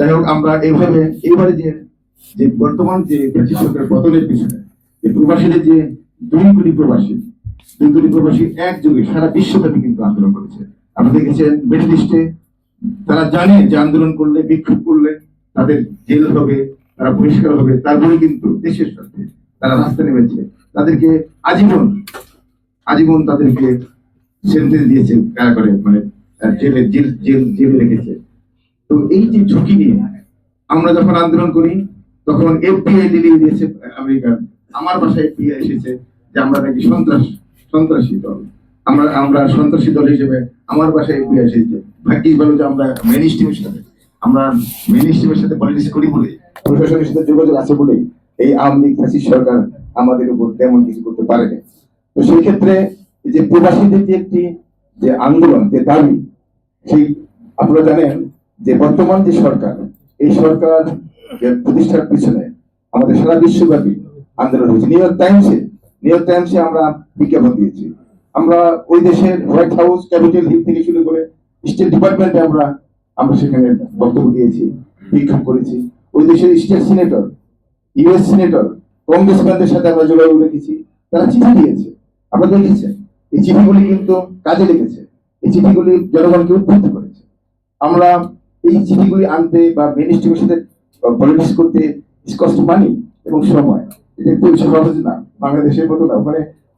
যাই হোক আমরা এইভাবে, এইবারে যে যে বর্তমান যে ব্রিটিশ সরকারের পতনের পিছনে, যে প্রবাসীদের যে দুই কোটি প্রবাসী, দুই কোটি প্রবাসী একযোগে সারা বিশ্বব্যাপী কিন্তু আন্দোলন করেছে। আপনি দেখেছেন মিডল ইস্টে তারা জানে যে আন্দোলন করলে, বিক্ষোভ করলে তাদের জেল হবে, তারা বহিষ্কার হবে, তারপরে কিন্তু দেশের স্বার্থে তারা রাস্তা নেমেছে। তাদেরকে আজীবন আজীবন তাদেরকে সেন্টেন্স দিয়েছে কারা করে মানে জেলে, জেল জেল, জেলে রেখেছে। তো এই যে ঝুঁকি নিয়ে আমরা যখন আন্দোলন করি, তখন এফবিআই লিলিয়ে দিয়েছে আমেরিকার। আমার বাসায় এফবিআই এসেছে যে আমরা নাকি সন্ত্রাস, সন্ত্রাসী দল। আমরা আমরা সন্ত্রাসী দল হিসেবে আমার বাসায় এফবিআই এসেছে। ভাগ্যিস ভালো যে আমরা মেন স্ট্রিমের সাথে, আমরা মেন স্ট্রিমের সাথে পলিটিক্স করি বলে প্রশাসনের সাথে যোগাযোগ আছে বলে এই আওয়ামী লীগ ফ্যাসিস্ট সরকার আমাদের উপর তেমন কিছু করতে পারেনি তো সেই ক্ষেত্রে যে প্রবাসীদের যে একটি যে আন্দোলন, যে দাবি, সেই আপনারা জানেন যে বর্তমান যে সরকার, এই সরকার প্রতিষ্ঠার পিছনে আমাদের সারা বিশ্বব্যাপী আন্দোলন হয়েছে। নিউ ইয়র্ক টাইমসে নিউ ইয়র্ক টাইমসে আমরা বিজ্ঞাপন দিয়েছি। আমরা ওই দেশের হোয়াইট হাউস ক্যাপিটাল হিল থেকে শুরু করে স্টেট ডিপার্টমেন্টে আমরা আমরা সেখানে বক্তব্য দিয়েছি, বিক্ষোভ করেছি। ওই দেশের স্টেট সিনেটর ইউএস সিনেটর কংগ্রেসম্যানদের সাথে আমরা যোগাযোগ রেখেছি। তারা চিঠি দিয়েছে। আপনারা দেখেছেন? এই চিঠিগুলি কিন্তু কাজে লেগেছে। এই চিঠিগুলি জনগণকে উদ্বুদ্ধ করেছে। আমরা এই চিঠিগুলি আনতে বা মিনিস্ট্রির সাথে পলিটিক্স করতে কষ্ট মানি এবং সময়। এটা একটু সহজ না। বাংলাদেশের মতো না।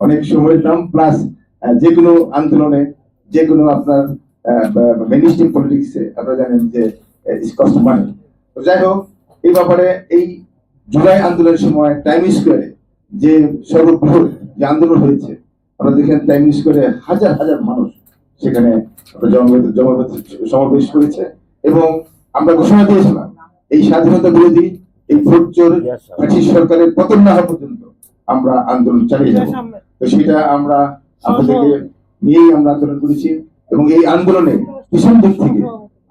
অনেক সময়ের দাম প্লাস যে কোনো আন্দোলনে, যে কোনো আপনার মিনিস্ট্রি পলিটিক্সে আপনারা জানেন যে কষ্ট মানি। তো যাই হোক এই ব্যাপারে এই জুলাই আন্দোলনের সময় টাইম স্কোয়ারে যে সর্ববৃহৎ যে আন্দোলন হয়েছে আমরা দেখেন টাইম স্কোয়ারে হাজার হাজার মানুষ সেখানে জমাবেশ করেছে। এবং আমরা ঘোষণা দিয়েছিলাম এই স্বাধীনতা বিরোধী এই ভোট চোর ব্রিটিশ সরকারের পতন না হওয়া পর্যন্ত আমরা আন্দোলন চালিয়ে যাব। তো সেটা আমরা আপনাদেরকে নিয়েই আমরা আন্দোলন করেছি এবং এই আন্দোলনে পিছন দিক থেকে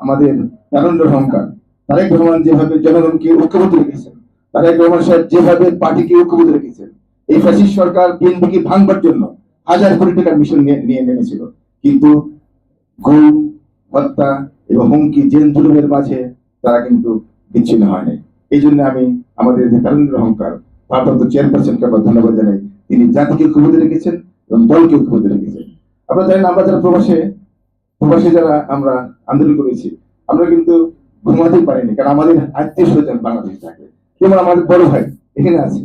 আমাদের তারণ্য অহংকার তারেক রহমান যেভাবে জনগণকে ঐক্যবদ্ধ রেখেছেন তারেক রহমান সাহেব যেভাবে পার্টিকে ঐক্যবদ্ধ রেখেছেন এই ফ্যাসিস্ট সরকার বিএনপিকে ভাঙবার জন্য হাজার কোটি টাকার মিশন নিয়ে নিয়ে নেমেছিল। কিন্তু গুম হত্যা এবং হুমকি জেন জুলুমের মাঝে তারা কিন্তু বিচ্ছিন্ন হয়নি। এই জন্য আমি আমাদের যে অহংকার, ভারপ্রাপ্ত চেয়ারপারসনকে আবার ধন্যবাদ জানাই। তিনি জাতিকে ঐক্যবদ্ধ রেখেছেন এবং দলকে ঐক্যবদ্ধ রেখেছেন। আপনারা জানেন আমরা যারা প্রবাসে প্রবাসে যারা আমরা আন্দোলন করেছি, আমরা কিন্তু ঘুমাতেই পারিনি, কারণ আমাদের আত্মীয় স্বজন বাংলাদেশ থাকে। যেমন আমাদের বড় ভাই এখানে আছে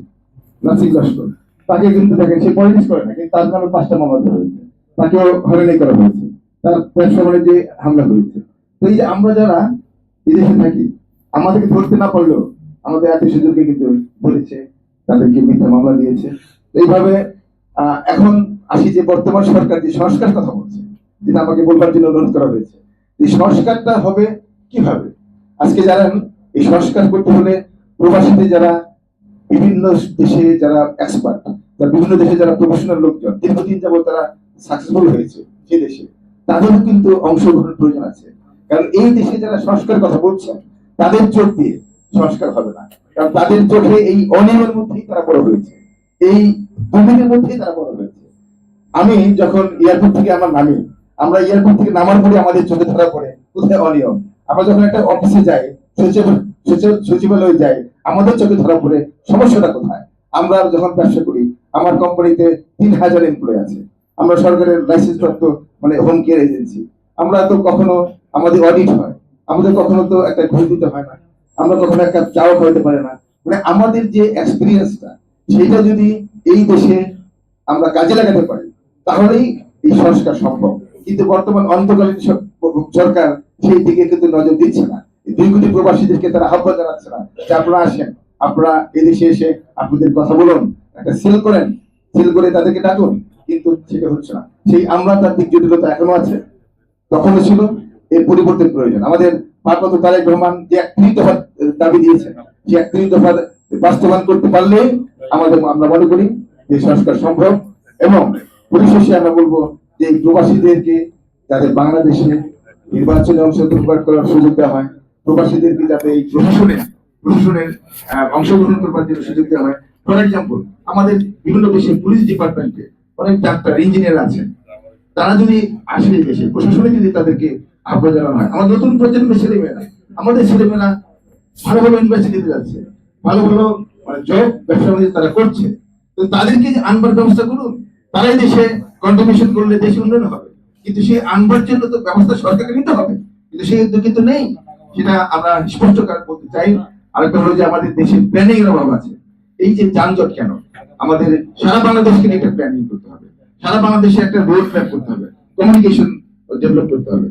নাসিক লস্কর। তাকে কিন্তু দেখেন, সে পলিটিক্স করে না, কিন্তু তার নামে পাঁচটা মামলা দেওয়া হয়েছে। তাকেও হয়রানি করা হয়েছে। তার ব্যবসা বাণিজ্যে হামলা হয়েছে। তো এই যে আমরা যারা বিদেশে থাকি, আমাদেরকে ধরতে না পারলেও আমাদের আত্মীয় স্বজনকে কিন্তু ধরেছে, তাদেরকে মিথ্যা মামলা দিয়েছে। এইভাবে এখন আসি যে বর্তমান সরকার যে সংস্কার কথা বলছে, যেটা আমাকে বলবার জন্য অনুরোধ করা হয়েছে। এই সংস্কারটা হবে কীভাবে? আজকে জানেন এই সংস্কার করতে হলে প্রবাসীদের যারা বিভিন্ন দেশে যারা এক্সপার্ট যারা বিভিন্ন দেশে যারা প্রফেশনাল লোকজন, দীর্ঘদিন যাবত তারা সাকসেসফুল হয়েছে সে দেশে। তাদেরও কিন্তু অংশগ্রহণের প্রয়োজন আছে। কারণ এই দেশে যারা সংস্কার কথা বলছেন তাদের চোখ দিয়ে সংস্কার হবে না। কারণ তাদের চোখে এই অনিয়মের মধ্যেই তারা বড় হয়েছে। এই দুদিনের মধ্যেই তারা বড় হয়েছে। আমি যখন এয়ারপোর্ট থেকে আমার নামি, আমরা এয়ারপোর্ট থেকে নামার পরে আমাদের চোখে ধরা পড়ে, কোথায় অনিয়ম? আমরা যখন একটা অফিসে যাই, সচিব সচিব- সচিবালয়ে যাই, আমাদের চোখে ধরা পড়ে, সমস্যাটা কোথায়? আমরা যখন ব্যবসা করি, আমার কোম্পানিতে তিন হাজার এমপ্লয় আছে। আমরা সরকারের লাইসেন্স প্রাপ্ত মানে হোম কেয়ার এজেন্সি আমরা তো কখনো আমাদের অডিট হয়, আমাদের কখনো তো একটা ঘুষ দিতে হয় না, আমরা কখনো একটা চাও খাওয়াতে পারি না। মানে আমাদের যে এক্সপিরিয়েন্সটা সেটা যদি এই দেশে আমরা কাজে লাগাতে পারি, তাহলেই এই সংস্কার সম্ভব। কিন্তু বর্তমান অন্তকালীন সরকার, সেই দিকে কিন্তু নজর দিচ্ছে না। দুই কোটি প্রবাসীদেরকে তারা আহ্বান জানাচ্ছে না যে আপনারা আসেন, আপনারা এদেশে এসে আপনাদের কথা বলুন, একটা সেল করেন সেল করে তাদেরকে ডাকুন। কিন্তু সেটা হচ্ছে না। সেই আমরা তার দিক জটিলতা এখনও আছে তখনও ছিল এর পরিবর্তন প্রয়োজন। আমাদের ভারপ্রাপ্ত তারেক রহমান যে এক একত্রিশ দফা দাবি দিয়েছেন যে একত্রিশ দফা বাস্তবায়ন করতে পারলে আমাদের আমরা মনে করি যে সংস্কার সম্ভব। এবং পরিশেষে আমরা বলব যে প্রবাসীদেরকে যাতে বাংলাদেশে নির্বাচনে অংশগ্রহণ করার সুযোগ দেওয়া হয় প্রবাসীদেরকে যাতে এই প্রশাসনে প্রশাসনের আহ, অংশগ্রহণ করবার জন্য সুযোগ দেওয়া হয়। ফর এক্সাম্পল আমাদের বিভিন্ন দেশে পুলিশ ডিপার্টমেন্টে অনেক ডাক্তার, ইঞ্জিনিয়ার আছেন। তারা যদি আসে দেশে প্রশাসনে যদি তাদেরকে আহ্বান জানানো হয়, আমার নতুন প্রজন্মের ছেলেমেয়েরা, আমাদের ছেলেমেয়েরা ভালো ভালো ইউনিভার্সিটিতে যাচ্ছে, ভালো ভালো মানে জব ব্যবসা বাণিজ্য তারা করছে। তো তাদেরকে আনবার ব্যবস্থা করুন, তারাই দেশে কন্ট্রিবিউশন করলে দেশে উন্নয়ন হবে। কিন্তু সেই আনবার জন্য তো ব্যবস্থা সরকারকে নিতে হবে। কিন্তু সেই উদ্যোগ কিন্তু নেই। সেটা আমরা স্পষ্ট করে বলতে চাই। আরেকটা হলো যে আমাদের দেশে প্ল্যানিং এর অভাব আছে। এই যে যানজট কেন? আমাদের সারা বাংলাদেশকে একটা প্ল্যানিং করতে হবে। সারা বাংলাদেশে একটা রোড ম্যাপ করতে হবে। কমিউনিকেশন ডেভেলপ করতে হবে।